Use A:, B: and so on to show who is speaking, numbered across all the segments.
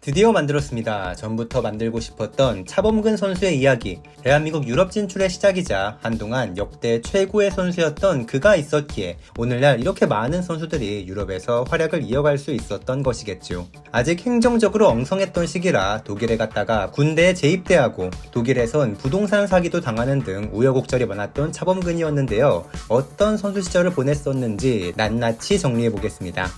A: 드디어 만들었습니다. 전부터 만들고 싶었던 차범근 선수의 이야기. 대한민국 유럽 진출의 시작이자 한동안 역대 최고의 선수였던 그가 있었기에 오늘날 이렇게 많은 선수들이 유럽에서 활약을 이어갈 수 있었던 것이겠죠. 아직 행정적으로 엉성했던 시기라 독일에 갔다가 군대에 재입대하고 독일에선 부동산 사기도 당하는 등 우여곡절이 많았던 차범근이었는데요. 어떤 선수 시절을 보냈었는지 낱낱이 정리해 보겠습니다.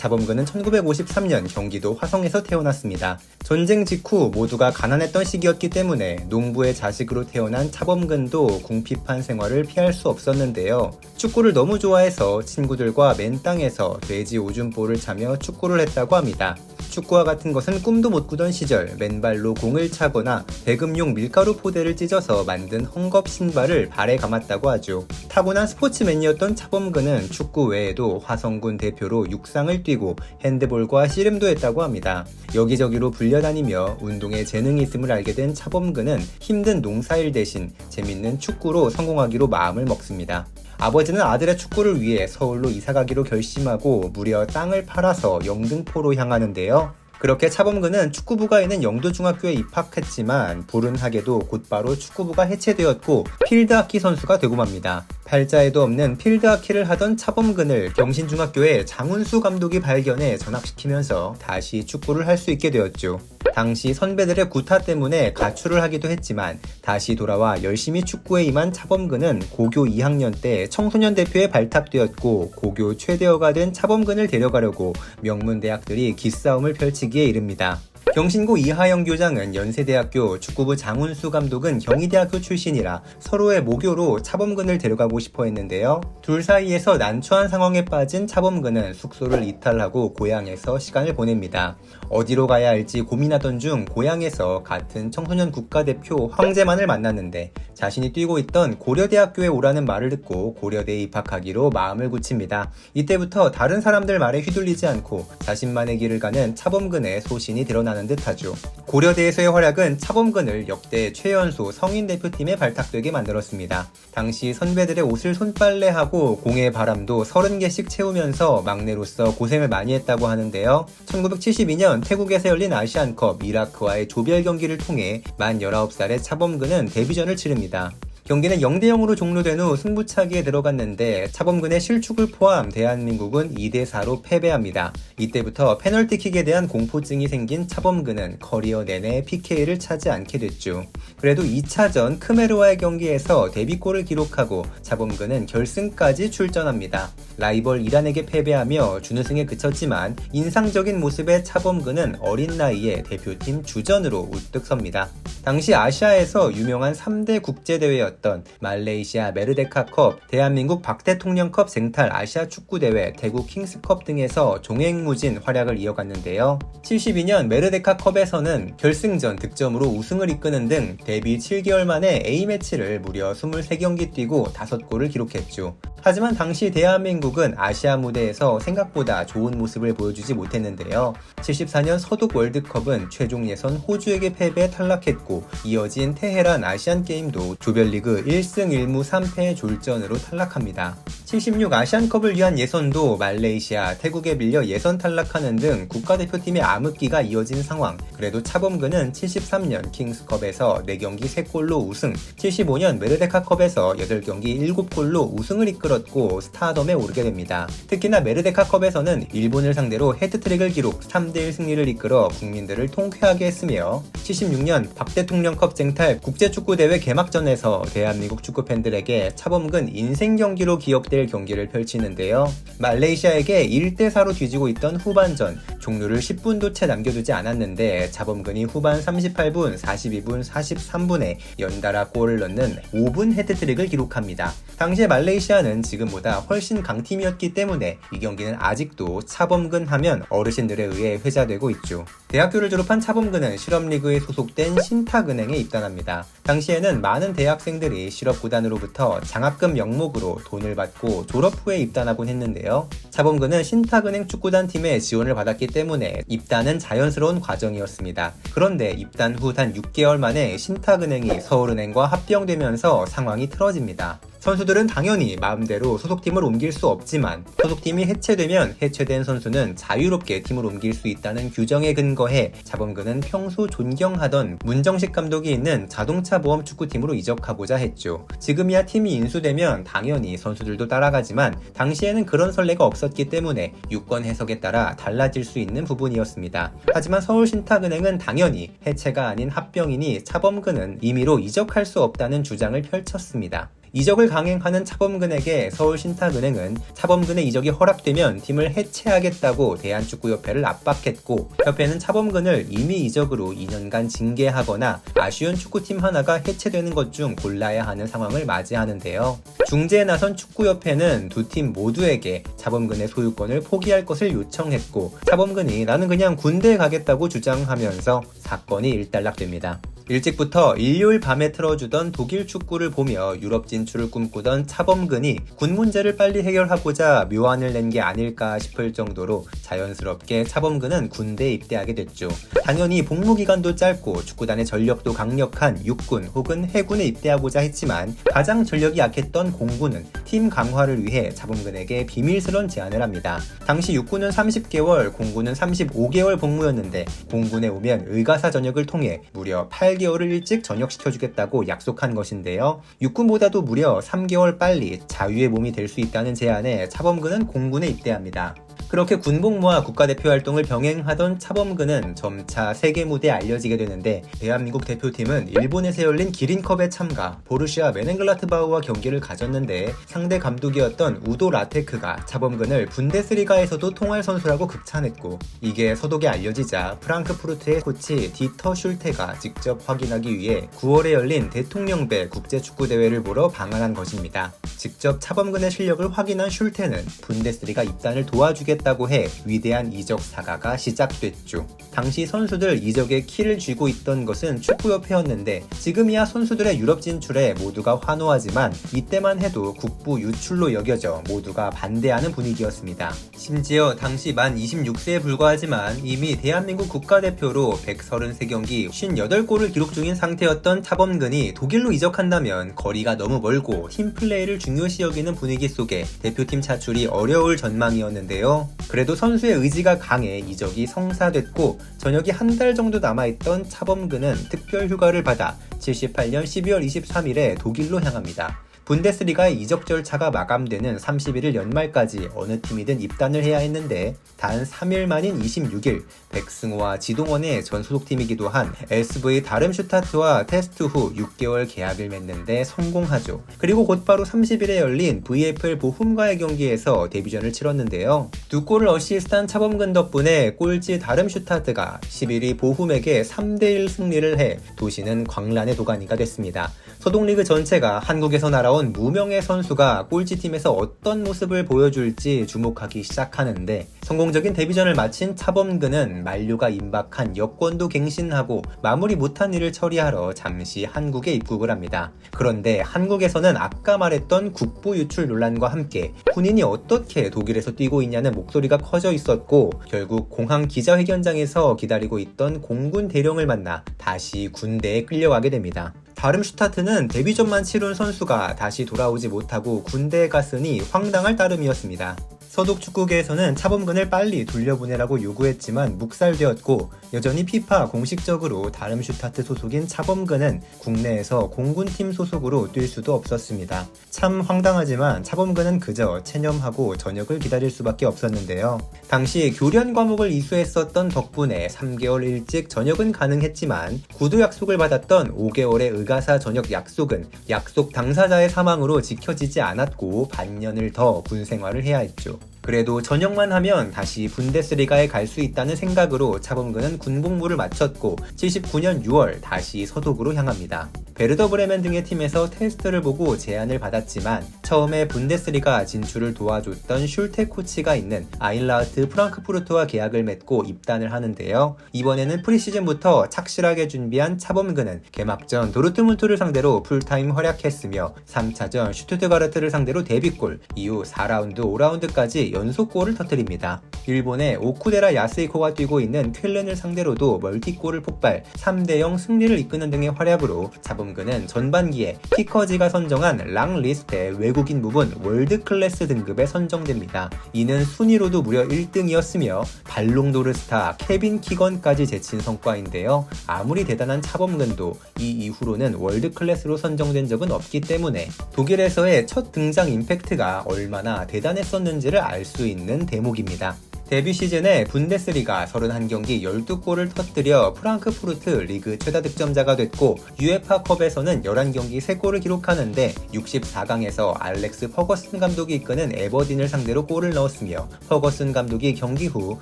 A: 자범근은 1953년 경기도 화성에서 태어났습니다. 전쟁 직후 모두가 가난했던 시기였기 때문에 농부의 자식으로 태어난 차범근도 궁핍한 생활을 피할 수 없었는데요. 축구를 너무 좋아해서 친구들과 맨 땅에서 돼지 오줌볼을 차며 축구를 했다고 합니다. 축구와 같은 것은 꿈도 못 꾸던 시절 맨발로 공을 차거나 배급용 밀가루 포대를 찢어서 만든 헝겊 신발을 발에 감았다고 하죠. 타고난 스포츠맨이었던 차범근은 축구 외에도 화성군 대표로 육상을 뛰고 핸드볼과 씨름도 했다고 합니다. 여기저기로 불려다니며 운동에 재능이 있음을 알게 된 차범근은 힘든 농사일 대신 재밌는 축구로 성공하기로 마음을 먹습니다. 아버지는 아들의 축구를 위해 서울로 이사가기로 결심하고 무려 땅을 팔아서 영등포로 향하는데요. 그렇게 차범근은 축구부가 있는 영도중학교에 입학했지만 불운하게도 곧바로 축구부가 해체되었고 필드하키 선수가 되고 맙니다. 팔자에도 없는 필드하키를 하던 차범근을 경신중학교에 장훈수 감독이 발견해 전학시키면서 다시 축구를 할 수 있게 되었죠. 당시 선배들의 구타 때문에 가출을 하기도 했지만 다시 돌아와 열심히 축구에 임한 차범근은 고교 2학년 때 청소년 대표에 발탁되었고 고교 최대어가 된 차범근을 데려가려고 명문 대학들이 기싸움을 펼치기에 이릅니다. 경신고 이하영 교장은 연세대학교 축구부 장훈수 감독은 경희대학교 출신이라 서로의 모교로 차범근을 데려가고 싶어 했는데요. 둘 사이에서 난처한 상황에 빠진 차범근은 숙소를 이탈하고 고향에서 시간을 보냅니다. 어디로 가야 할지 고민하던 중 고향에서 같은 청소년 국가대표 황재만을 만났는데 자신이 뛰고 있던 고려대학교에 오라는 말을 듣고 고려대에 입학하기로 마음을 굳힙니다. 이때부터 다른 사람들 말에 휘둘리지 않고 자신만의 길을 가는 차범근의 소신이 드러나는 듯하죠. 고려대에서의 활약은 차범근을 역대 최연소 성인 대표팀에 발탁되게 만들었습니다. 당시 선배들의 옷을 손빨래하고 공의 바람도 30개씩 채우면서 막내로서 고생을 많이 했다고 하는데요. 1972년 태국에서 열린 아시안컵 이라크와의 조별 경기를 통해 만 19살의 차범근은 데뷔전을 치릅니다. 경기는 0대 0으로 종료된 후 승부차기에 들어갔는데 차범근의 실축을 포함 대한민국은 2대 4로 패배합니다. 이때부터 페널티킥에 대한 공포증이 생긴 차범근은 커리어 내내 PK를 차지 않게 됐죠. 그래도 2차전 크메르와의 경기에서 데뷔골을 기록하고 차범근은 결승까지 출전합니다. 라이벌 이란에게 패배하며 준우승에 그쳤지만 인상적인 모습의 차범근은 어린 나이에 대표팀 주전으로 우뚝 섭니다. 당시 아시아에서 유명한 3대 국제대회였던 말레이시아 메르데카컵, 대한민국 박대통령컵 생탈 아시아 축구대회, 대구 킹스컵 등에서 종횡무진 활약을 이어갔는데요. 72년 메르데카컵에서는 결승전 득점으로 우승을 이끄는 등 데뷔 7개월 만에 A매치를 무려 23경기 뛰고 5골을 기록했죠. 하지만 당시 대한민국은 아시아 무대에서 생각보다 좋은 모습을 보여주지 못했는데요. 74년 서독 월드컵은 최종 예선 호주에게 패배해 탈락했고 이어진 테헤란 아시안 게임도 조별리그 1승 1무 3패의 졸전으로 탈락합니다. 76 아시안컵을 위한 예선도 말레이시아, 태국에 밀려 예선 탈락하는 등 국가대표팀의 암흑기가 이어진 상황. 그래도 차범근은 73년 킹스컵에서 4경기 3골로 우승, 75년 메르데카컵에서 8경기 7골로 우승을 이끌었고 스타덤에 오르게 됩니다. 특히나 메르데카컵에서는 일본을 상대로 헤드트릭을 기록 3대1 승리를 이끌어 국민들을 통쾌하게 했으며 76년 박대 통령컵 쟁탈 국제축구대회 개막전에서 대한민국 축구팬들에게 차범근 인생 경기로 기억될 경기를 펼치는데요. 말레이시아에게 1대4로 뒤지고 있던 후반전 종료를 10분도 채 남겨두지 않았는데 자범근이 후반 38분, 42분, 43분에 연달아 골을 넣는 5분 헤드트릭을 기록합니다. 당시에 말레이시아는 지금보다 훨씬 강팀이었기 때문에 이 경기는 아직도 차범근 하면 어르신들에 의해 회자되고 있죠. 대학교를 졸업한 차범근은 실업리그에 소속된 신 탁은행에 입단합니다. 당시에는 많은 대학생들이 실업구단으로부터 장학금 명목으로 돈을 받고 졸업 후에 입단하곤 했는데요. 차범근은 신탁은행 축구단 팀에 지원을 받았기 때문에 입단은 자연스러운 과정이었습니다. 그런데 입단 후 단 6개월 만에 신탁은행이 서울은행과 합병되면서 상황이 틀어집니다. 선수들은 당연히 마음대로 소속팀을 옮길 수 없지만 소속팀이 해체되면 해체된 선수는 자유롭게 팀을 옮길 수 있다는 규정에 근거해 자범근은 평소 존경하던 문정식 감독이 있는 자동차 보험 축구팀으로 이적하고자 했죠. 지금이야 팀이 인수되면 당연히 선수들도 따라가지만 당시에는 그런 선례가 없었기 때문에 유권 해석에 따라 달라질 수 있는 부분이었습니다. 하지만 서울신탁은행은 당연히 해체가 아닌 합병이니 차범근은 임의로 이적할 수 없다는 주장을 펼쳤습니다. 이적을 강행하는 차범근에게 서울신탁은행은 차범근의 이적이 허락되면 팀을 해체하겠다고 대한축구협회를 압박했고 협회는 차범근을 임의 이적으로 2년간 징계하거나 아쉬운 축구팀 하나가 해체되는 것 중 골라야 하는 상황을 맞이하는데요. 중재에 나선 축구협회는 두 팀 모두에게 차범근의 소유권을 포기할 것을 요청했고 차범근이 나는 그냥 군대에 가겠다고 주장하면서 사건이 일단락됩니다. 일찍부터 일요일 밤에 틀어주던 독일 축구를 보며 유럽 진출을 꿈꾸던 차범근이 군 문제를 빨리 해결하고자 묘안을 낸 게 아닐까 싶을 정도로 자연스럽게 차범근은 군대에 입대하게 됐죠. 당연히 복무 기간도 짧고 축구단의 전력도 강력한 육군 혹은 해군에 입대하고자 했지만 가장 전력이 약했던 공군은 팀 강화를 위해 차범근에게 비밀스런 제안을 합니다. 당시 육군은 30개월, 공군은 35개월 복무였는데 공군에 오면 의가사 전역을 통해 무려 8 개월을 일찍 전역시켜주겠다고 약속한 것인데요. 육군보다도 무려 3개월 빨리 자유의 몸이 될 수 있다는 제안에 차범근은 공군에 입대합니다. 그렇게 군복무와 국가대표 활동을 병행하던 차범근은 점차 세계 무대에 알려지게 되는데 대한민국 대표팀은 일본에서 열린 기린컵에 참가 보르시아 메넨글라트바우와 경기를 가졌는데 상대 감독이었던 우도 라테크가 차범근을 분데스리가에서도 통할 선수라고 극찬했고 이게 서독에 알려지자 프랑크푸르트의 코치 디터 슐테가 직접 확인하기 위해 9월에 열린 대통령배 국제축구대회를 보러 방한한 것입니다. 직접 차범근의 실력을 확인한 슐테는 분데스리가 입단을 도와주겠 다 했다고 해 위대한 이적 사가가 시작됐죠. 당시 선수들 이적의 키를 쥐고 있던 것은 축구협회였는데 지금이야 선수들의 유럽 진출에 모두가 환호하지만 이때만 해도 국부 유출로 여겨져 모두가 반대하는 분위기였습니다. 심지어 당시 만 26세에 불과하지만 이미 대한민국 국가대표로 133경기 58골을 기록 중인 상태였던 차범근이 독일로 이적한다면 거리가 너무 멀고 팀 플레이를 중요시 여기는 분위기 속에 대표팀 차출이 어려울 전망이었는데요. 그래도 선수의 의지가 강해 이적이 성사됐고 전역이 한 달 정도 남아있던 차범근은 특별 휴가를 받아 78년 12월 23일에 독일로 향합니다. 분데스리가의 이적 절차가 마감되는 31일 연말까지 어느 팀이든 입단을 해야 했는데 단 3일 만인 26일 백승호와 지동원의 전 소속팀이기도 한 SV 다름슈타트와 테스트 후 6개월 계약을 맺는데 성공하죠. 그리고 곧바로 30일에 열린 VFL 보훔과의 경기에서 데뷔전을 치렀는데요. 두 골을 어시스트한 차범근 덕분에 꼴찌 다름슈타트가 11위 보훔에게 3대1 승리를 해 도시는 광란의 도가니가 됐습니다. 소독리그 전체가 한국에서 날아온 무명의 선수가 꼴찌팀에서 어떤 모습을 보여줄지 주목하기 시작하는데 성공적인 데뷔전을 마친 차범근은 만류가 임박한 여권도 갱신하고 마무리 못한 일을 처리하러 잠시 한국에 입국을 합니다. 그런데 한국에서는 아까 말했던 국부 유출 논란과 함께 군인이 어떻게 독일에서 뛰고 있냐는 목소리가 커져 있었고 결국 공항 기자회견장에서 기다리고 있던 공군 대령을 만나 다시 군대에 끌려가게 됩니다. 다름슈타트는 데뷔전만 치룬 선수가 다시 돌아오지 못하고 군대에 갔으니 황당할 따름이었습니다. 서독 축구계에서는 차범근을 빨리 돌려보내라고 요구했지만 묵살되었고 여전히 피파 공식적으로 다름슈타트 소속인 차범근은 국내에서 공군팀 소속으로 뛸 수도 없었습니다. 참 황당하지만 차범근은 그저 체념하고 전역을 기다릴 수밖에 없었는데요. 당시 교련 과목을 이수했었던 덕분에 3개월 일찍 전역은 가능했지만 구두 약속을 받았던 5개월의 의가사 전역 약속은 약속 당사자의 사망으로 지켜지지 않았고 반년을 더 군 생활을 해야 했죠. 그래도 전역만 하면 다시 분데스리가에 갈 수 있다는 생각으로 차범근은 군복무를 마쳤고 79년 6월 다시 서독으로 향합니다. 베르더 브레멘 등의 팀에서 테스트를 보고 제안을 받았지만 처음에 분데스리가 진출을 도와줬던 슐테 코치가 있는 아일라우트 프랑크푸르트와 계약을 맺고 입단을 하는데요. 이번에는 프리시즌부터 착실하게 준비한 차범근은 개막전 도르트문트를 상대로 풀타임 활약했으며 3차전 슈투트가르트를 상대로 데뷔골, 이후 4라운드, 5라운드까지 연속골을 터뜨립니다. 일본의 오쿠데라 야스이코가 뛰고 있는 퀼른을 상대로도 멀티골을 폭발, 3대0 승리를 이끄는 등의 활약으로 자범근은 전반기에 키커지가 선정한 랑 리스트의 외국인 부분 월드 클래스 등급에 선정됩니다. 이는 순위로도 무려 1등이었으며 발롱도르 스타 케빈 키건까지 제친 성과인데요. 아무리 대단한 차범근도 이 이후로는 월드 클래스로 선정된 적은 없기 때문에 독일에서의 첫 등장 임팩트가 얼마나 대단했었는지를 알수 있는 대목입니다. 데뷔 시즌에 분데스리가 31경기 12골을 터뜨려 프랑크푸르트 리그 최다 득점자가 됐고 UEFA컵에서는 11경기 3골을 기록하는데 64강에서 알렉스 퍼거슨 감독이 이끄는 에버딘을 상대로 골을 넣었으며 퍼거슨 감독이 경기 후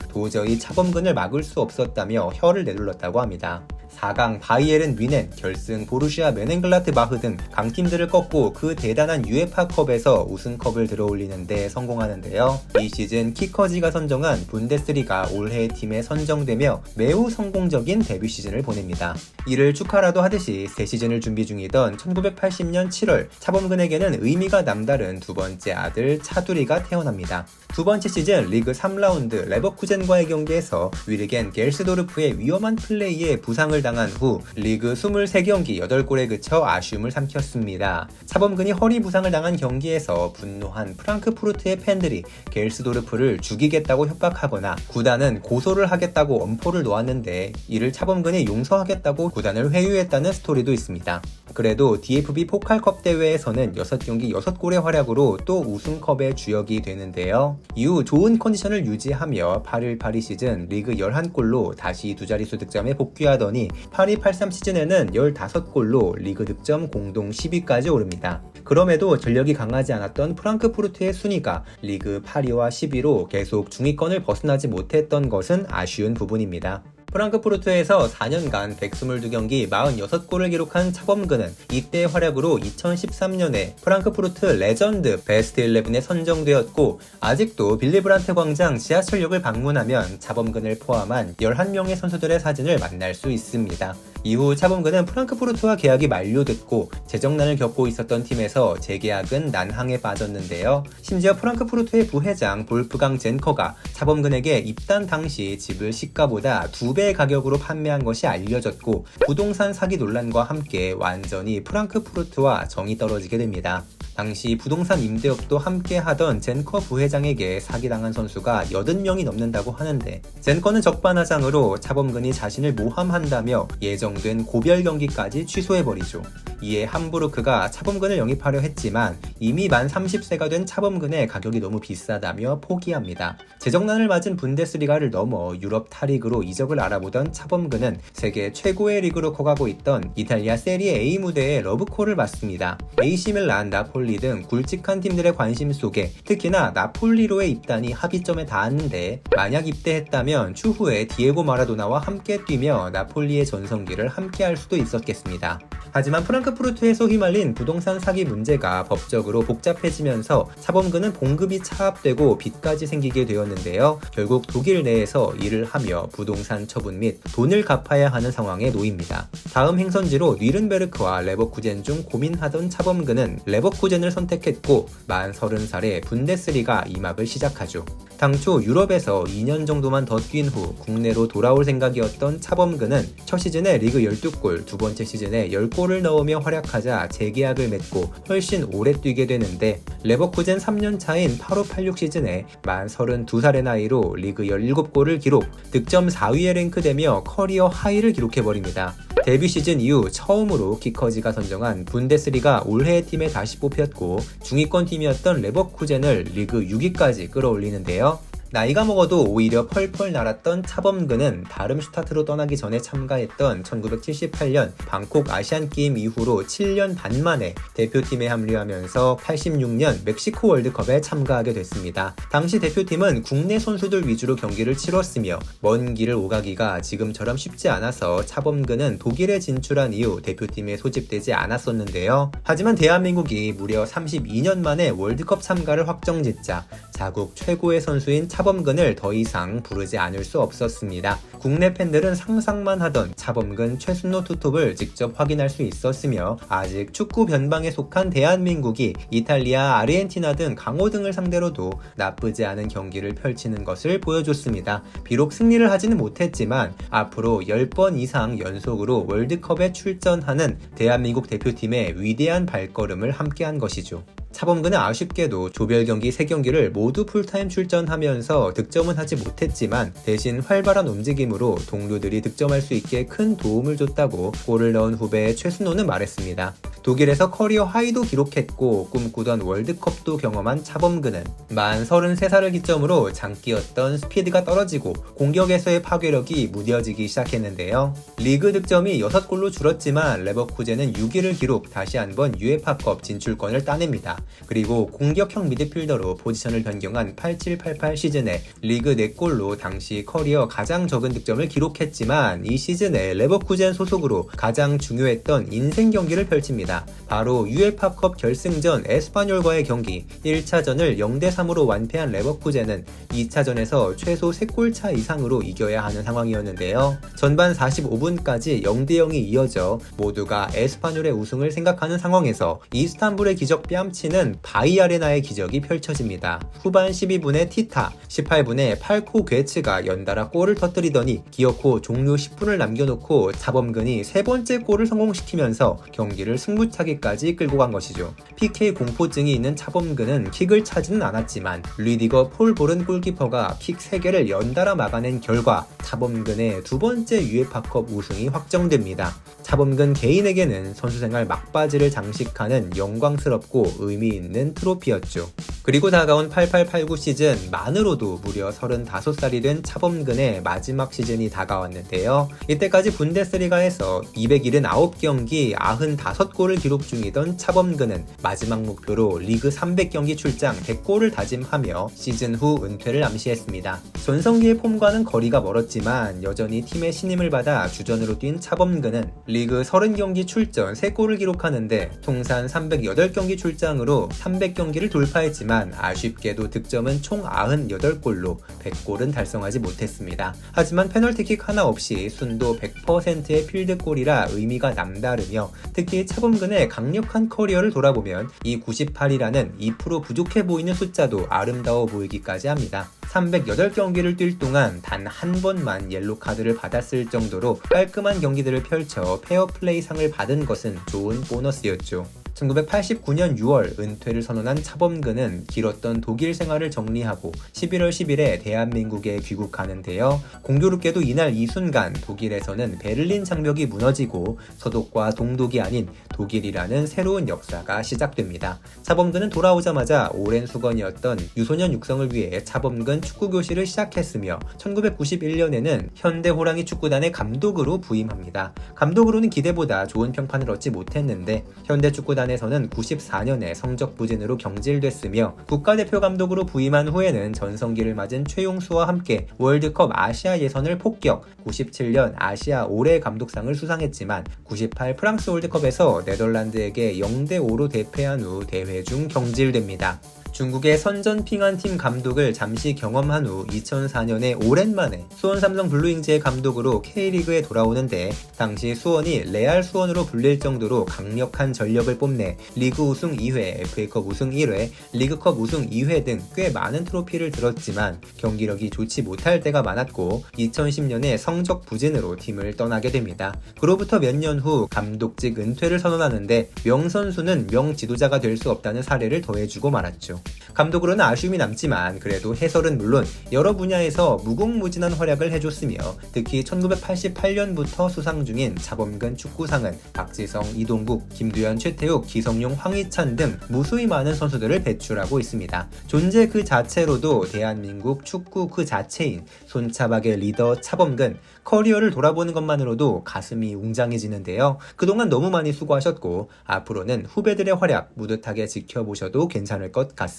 A: 도저히 차범근을 막을 수 없었다며 혀를 내둘렀다고 합니다. 4강 바이에른 뮌헨, 결승 보루시아 메넨글라트 바흐 등 강팀들을 꺾고 그 대단한 UEFA컵에서 우승컵을 들어올리는데 성공하는데요. 이 시즌 키커지가 선정한 분데스리가 올해의 팀에 선정되며 매우 성공적인 데뷔 시즌을 보냅니다. 이를 축하라도 하듯이 새 시즌을 준비 중이던 1980년 7월 차범근에게는 의미가 남다른 두 번째 아들 차두리가 태어납니다. 두 번째 시즌 리그 3라운드 레버쿠젠과의 경기에서 위르겐 겔스도르프의 위험한 플레이에 부상을 당한 후 리그 23경기 8골에 그쳐 아쉬움을 삼켰습니다. 차범근이 허리 부상을 당한 경기에서 분노한 프랑크푸르트의 팬들이 겔스도르프를 죽이겠다고 협박하거나 구단은 고소를 하겠다고 엄포를 놓았는데 이를 차범근이 용서하겠다고 구단을 회유했다는 스토리도 있습니다. 그래도 DFB 포칼컵 대회에서는 6경기 6골의 활약으로 또 우승컵의 주역이 되는데요. 이후 좋은 컨디션을 유지하며 8일8리 시즌 리그 11골로 다시 두 자릿수 득점에 복귀하더니 8283 시즌에는 15골로 리그 득점 공동 10위까지 오릅니다. 그럼에도 전력이 강하지 않았던 프랑크푸르트의 순위가 리그 8위와 10위로 계속 중위권을 벗어나지 못했던 것은 아쉬운 부분입니다. 프랑크푸르트에서 4년간 122경기 46골을 기록한 차범근은 이때 활약으로 2013년에 프랑크푸르트 레전드 베스트 11에 선정되었고 아직도 빌리브란트 광장 지하철역을 방문하면 차범근을 포함한 11명의 선수들의 사진을 만날 수 있습니다. 이후 차범근은 프랑크푸르트와 계약이 만료됐고 재정난을 겪고 있었던 팀에서 재계약은 난항에 빠졌는데요. 심지어 프랑크푸르트의 부회장 볼프강 젠커가 차범근에게 입단 당시 집을 시가보다 두 배의 가격으로 판매한 것이 알려졌고 부동산 사기 논란과 함께 완전히 프랑크푸르트와 정이 떨어지게 됩니다. 당시 부동산 임대업도 함께 하던 젠커 부회장에게 사기당한 선수가 80명이 넘는다고 하는데 젠커는 적반하장으로 차범근이 자신을 모함한다며 예정된 고별 경기까지 취소해버리죠. 이에 함부르크가 차범근을 영입하려 했지만 이미 만 30세가 된 차범근의 가격이 너무 비싸다며 포기합니다. 재정난을 맞은 분데스리가를 넘어 유럽 타리그로 이적을 알아보던 차범근은 세계 최고의 리그로 커가고 있던 이탈리아 세리에 A 무대에 러브콜을 받습니다. AC 밀란, 나폴리 등 굵직한 팀들의 관심 속에 특히나 나폴리로의 입단이 합의점에 닿았는데 만약 입대했다면 추후에 디에고 마라도나와 함께 뛰며 나폴리의 전성기를 함께 할 수도 있었겠습니다. 하지만 프랑크푸르트에서 휘말린 부동산 사기 문제가 법적으로 복잡해지면서 차범근은 봉급이 차압되고 빚까지 생기게 되었는데요. 결국 독일 내에서 일을 하며 부동산 처분 및 돈을 갚아야 하는 상황에 놓입니다. 다음 행선지로 뉘른베르크와 레버쿠젠 중 고민하던 차범근은 레버쿠젠 을 선택했고 만 30살에 분데스리가 임학을 시작하죠. 당초 유럽에서 2년 정도만 더 뛴 후 국내로 돌아올 생각이었던 차범근은 첫 시즌에 리그 12골, 두 번째 시즌에 10골을 넣으며 활약하자 재계약을 맺고 훨씬 오래 뛰게 되는데 레버쿠젠 3년 차인 8586 시즌에 만 32살의 나이로 리그 17골을 기록, 득점 4위에 랭크되며 커리어 하이를 기록해버립니다. 데뷔 시즌 이후 처음으로 키커지가 선정한 분데스리가 올해의 팀에 다시 뽑혔 고 중위권 팀이었던 레버쿠젠을 리그 6위까지 끌어올리는데요. 나이가 먹어도 오히려 펄펄 날았던 차범근은 바름슈타트로 떠나기 전에 참가했던 1978년 방콕 아시안게임 이후로 7년 반 만에 대표팀에 합류하면서 86년 멕시코 월드컵에 참가하게 됐습니다. 당시 대표팀은 국내 선수들 위주로 경기를 치렀으며 먼 길을 오가기가 지금처럼 쉽지 않아서 차범근은 독일에 진출한 이후 대표팀에 소집되지 않았었는데요. 하지만 대한민국이 무려 32년 만에 월드컵 참가를 확정짓자 자국 최고의 선수인 차 범근을 더 이상 부르지 않을 수 없었습니다. 국내 팬들은 상상만 하던 차범근 최순노 투톱을 직접 확인할 수 있었으며 아직 축구 변방에 속한 대한민국이 이탈리아, 아르헨티나 등 강호 등을 상대로도 나쁘지 않은 경기를 펼치는 것을 보여줬습니다. 비록 승리를 하지는 못했지만 앞으로 10번 이상 연속으로 월드컵에 출전하는 대한민국 대표팀의 위대한 발걸음을 함께한 것이죠. 차범근은 아쉽게도 조별 경기 3경기를 모두 풀타임 출전하면서 득점은 하지 못했지만 대신 활발한 움직임으로 동료들이 득점할 수 있게 큰 도움을 줬다고 골을 넣은 후배 최순호는 말했습니다. 독일에서 커리어 하이도 기록했고 꿈꾸던 월드컵도 경험한 차범근은 만 33살을 기점으로 장기였던 스피드가 떨어지고 공격에서의 파괴력이 무뎌지기 시작했는데요. 리그 득점이 6골로 줄었지만 레버쿠젠은 6위를 기록 다시 한번 유에파컵 진출권을 따냅니다. 그리고 공격형 미드필더로 포지션을 변경한 8788 시즌에 리그 4골로 당시 커리어 가장 적은 득점을 기록했지만 이 시즌에 레버쿠젠 소속으로 가장 중요했던 인생 경기를 펼칩니다. 바로 유에파컵 결승전 에스파뇰과의 경기 1차전을 0대3으로 완패한 레버쿠젠은 2차전에서 최소 3골 차 이상으로 이겨야 하는 상황이었는데요. 전반 45분까지 0대0이 이어져 모두가 에스파뇰의 우승을 생각하는 상황에서 이스탄불의 기적 뺨치 는 바이아레나의 기적이 펼쳐집니다. 후반 12분에 티타, 18분에 팔코 괴츠가 연달아 골을 터뜨리더니 기어코 종료 10분을 남겨놓고 차범근이 세 번째 골을 성공시키면서 경기를 승부차기까지 끌고 간 것이죠. PK 공포증이 있는 차범근은 킥을 차지는 않았지만 리디거 폴 보른 골키퍼가 킥 3개를 연달아 막아낸 결과 차범근의 두 번째 유에파컵 우승이 확정됩니다. 차범근 개인에게는 선수 생활 막바지를 장식하는 영광스럽고 의미 있는 트로피였죠. 그리고 다가온 8889 시즌 만으로도 무려 35살이 된 차범근의 마지막 시즌이 다가왔는데요. 이때까지 분데스리가에서 279경기 95골을 기록 중이던 차범근은 마지막 목표로 리그 300경기 출장 100골을 다짐하며 시즌 후 은퇴를 암시했습니다. 전성기의 폼과는 거리가 멀었지만 여전히 팀의 신임을 받아 주전으로 뛴 차범근은 리그 30경기 출전 3골을 기록하는데 통산 308경기 출장으로 300경기를 돌파했지만 아쉽게도 득점은 총 98골로 100골은 달성하지 못했습니다. 하지만 페널티킥 하나 없이 순도 100%의 필드골이라 의미가 남다르며 특히 차범근의 강력한 커리어를 돌아보면 이 98이라는 2% 부족해 보이는 숫자도 아름다워 보이기까지 합니다. 308경기를 뛸 동안 단 한 번만 옐로 카드를 받았을 정도로 깔끔한 경기들을 펼쳐 페어플레이 상을 받은 것은 좋은 보너스였죠. 1989년 6월 은퇴를 선언한 차범근은 길었던 독일 생활을 정리하고 11월 10일에 대한민국에 귀국하는데요. 공교롭게도 이날 이 순간 독일에서는 베를린 장벽이 무너지고 서독과 동독이 아닌 독일이라는 새로운 역사가 시작됩니다. 차범근은 돌아오자마자 오랜 수건이었던 유소년 육성을 위해 차범근 축구교실을 시작했으며 1991년에는 현대 호랑이 축구단의 감독으로 부임합니다. 감독으로는 기대보다 좋은 평판을 얻지 못했는데 현대 축구단 에서는 94년에 성적 부진으로 경질됐으며 국가대표 감독으로 부임한 후에는 전성기를 맞은 최용수와 함께 월드컵 아시아 예선을 폭격, 97년 아시아 올해 감독상을 수상했지만 98 프랑스 월드컵에서 네덜란드에게 0대 5로 대패한 후 대회 중 경질됩니다. 중국의 선전 핑한 팀 감독을 잠시 경험한 후 2004년에 오랜만에 수원 삼성 블루잉즈의 감독으로 K리그에 돌아오는데 당시 수원이 레알 수원으로 불릴 정도로 강력한 전력을 뽐내 리그 우승 2회, FA컵 우승 1회, 리그컵 우승 2회 등 꽤 많은 트로피를 들었지만 경기력이 좋지 못할 때가 많았고 2010년에 성적 부진으로 팀을 떠나게 됩니다. 그로부터 몇 년 후 감독직 은퇴를 선언하는데 명 선수는 명 지도자가 될 수 없다는 사례를 더해주고 말았죠. 감독으로는 아쉬움이 남지만 그래도 해설은 물론 여러 분야에서 무궁무진한 활약을 해줬으며 특히 1988년부터 수상 중인 자범근 축구상은 박지성, 이동국, 김두현, 최태욱, 기성용, 황희찬 등 무수히 많은 선수들을 배출하고 있습니다. 존재 그 자체로도 대한민국 축구 그 자체인 손차박의 리더 차범근 커리어를 돌아보는 것만으로도 가슴이 웅장해지는데요. 그동안 너무 많이 수고하셨고 앞으로는 후배들의 활약 무듯하게 지켜보셔도 괜찮을 것 같습니다.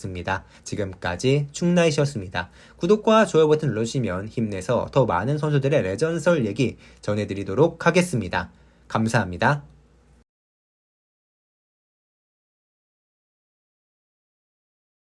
A: 지금까지 충나이셨습니다. 구독과 좋아요 버튼 눌러주시면 힘내서 더 많은 선수들의 레전설 얘기 전해드리도록 하겠습니다. 감사합니다.